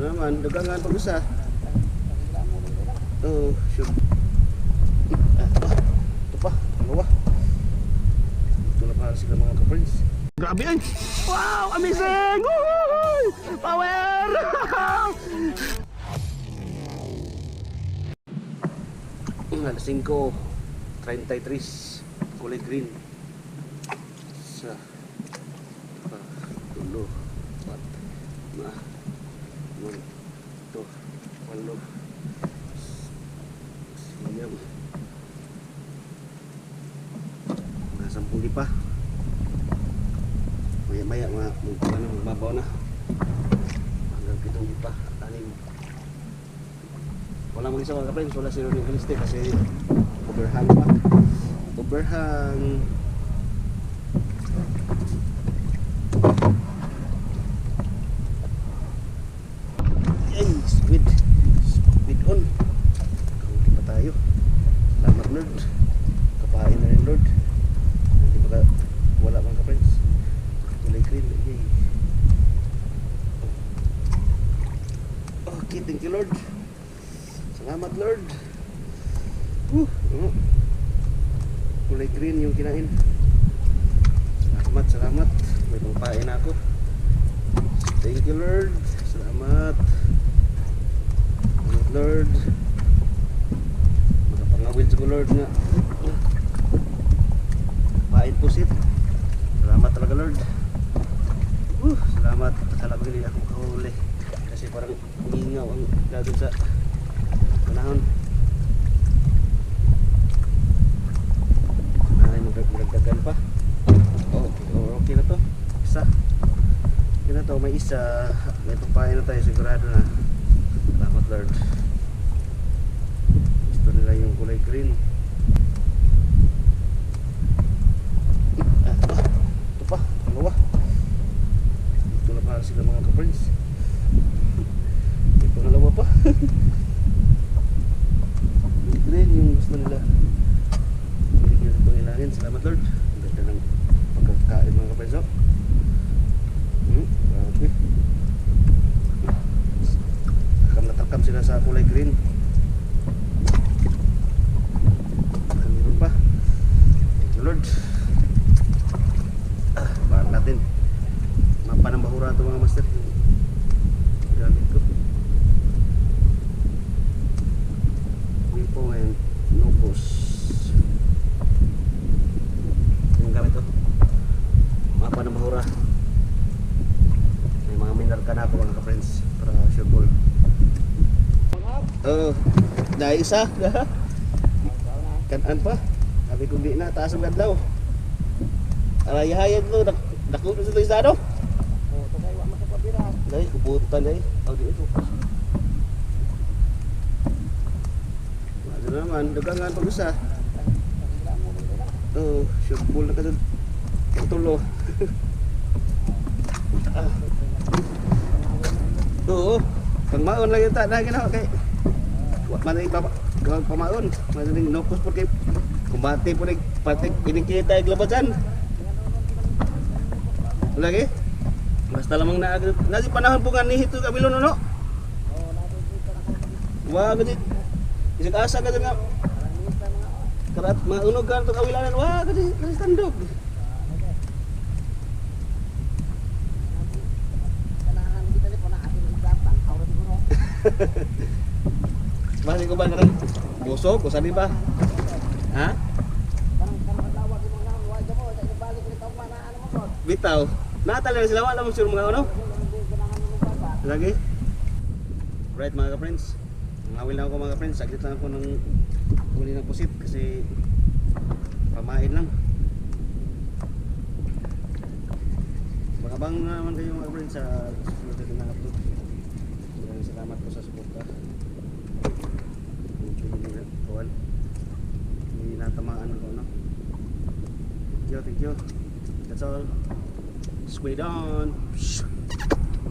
Naman, dagangan pag usa. Oo, sure. Ah, ah, Ito pa, pangalawa. Ito na para sila mga ka-friends. Grabe ay! Wow! Amazing! Woohoo! Power! Alas 5, 33, kulay green. Sa ah, tulo, pat, ma, to, walo, siyam, mga sampung di pa. Maya maya mga mga ano, mabaw na. Hanggang pitong pa, anim. Wala mag isa mga friends, wala si Ronnie Galiste kasi overhang pa. Overhang. Ay, squid. Squid on. Kaunti pa tayo. Salamat Lord. Kapain na rin Lord. Hindi baka wala mga ka-friends. Tulay green. Yay. Okay, thank you Lord. Salamat Lord. Uh, uh. Kulay green yung kinain. Salamat, salamat. May pangpain ako. Thank you Lord. Salamat. Salamat Lord. Magapangawil ko Lord nga. Pain pusit. Salamat talaga Lord. Uh, salamat. Ko hindi ako kahuli. Umingaw ang gagawin sa panahon. Ay, magdagdagan pa. Oh, oh, okay na to. Isa. Okay na to, may isa. May papain na tayo sigurado na. Salamat Lord. Gusto nila yung kulay green. Ah, ito pa, pangalawa. Ito na para sila mga ka-friends. May pangalawa pa. green nila. Hindi ito pangilangin. Salamat Lord. Ang ganda ng pagkakain mga kapatid. Oh. Hmm, grabe. Takam na takam sila sa kulay green. Ah, Meron pa. Thank you Lord. Ah, bahal natin. Mapa ng bahura ito mga master. Yung gamit ko. Wipo and Nopos. Yung gamit ko. Mapa ng bahura. May mga ka-friends. Para sure ball. Oo. dahil isa. Kanan pa. Sabi ko di na. Taas ang gadlaw. Arayahayag lo. Dak dako na sa isa no? Dahil kubutan dahil. Ang di ito. Ano naman. Dagangan pag usa. Oo. Sure ball na ka doon. Ang tulo. ah. Oo. Pang maon lang yung tanah ginawa kay. Man papa. Gawag pamaon. Man yung nopos po kay. Kumbati po rin. Pati kinikita yung labasan. Lagi? Basta lamang na nasi panahon po nga ni hito kabilo no no. Wa gadi. Isig asa ka nga. Karat mga unog ka to kawilanan. Wa gadi nasi Masih ko ba na rin? Busog? O sabi ba? Ha? Bitaw. Natala na sila. Wala mo sure mga ano? Lagi? Right mga ka-friends. Ngawil lang ako mga ka-friends. Saglit lang ako ng huli ng pusit kasi pamain lang. Bangabang na naman kayo mga ka-friends sa susunod na na-upload. Maraming salamat po sa suporta. Hindi kawan. Hindi natamaan ako no. Thank you, thank you. That's all. Squid on.